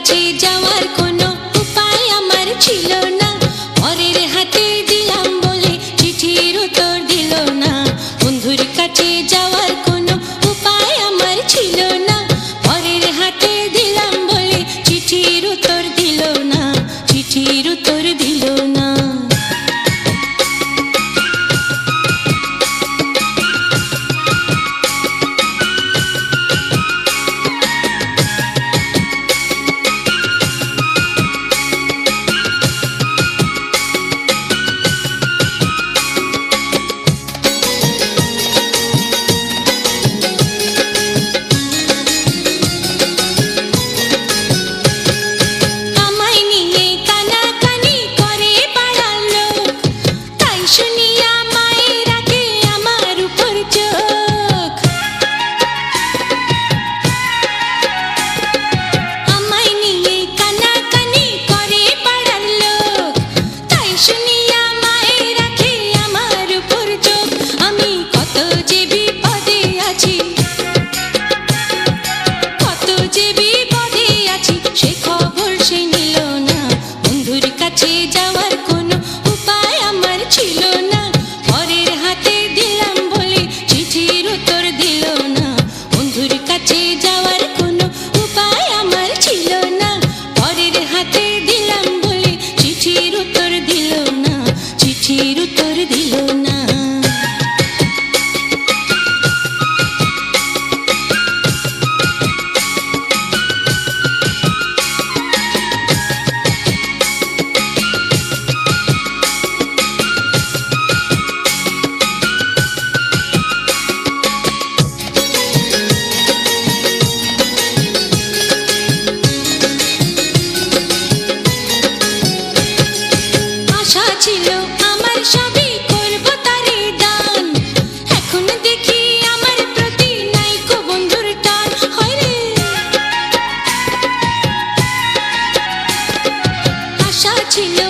কাছে যাওয়ার উপায় আমার ছিল না। হাতে দিলাম বলে চিঠির না। বন্ধুর কাছে যাওয়ার উপায় আমার ছিল না। হাতে দিলাম বলে চিঠির না। চিঠির দিল না। ছিল না। te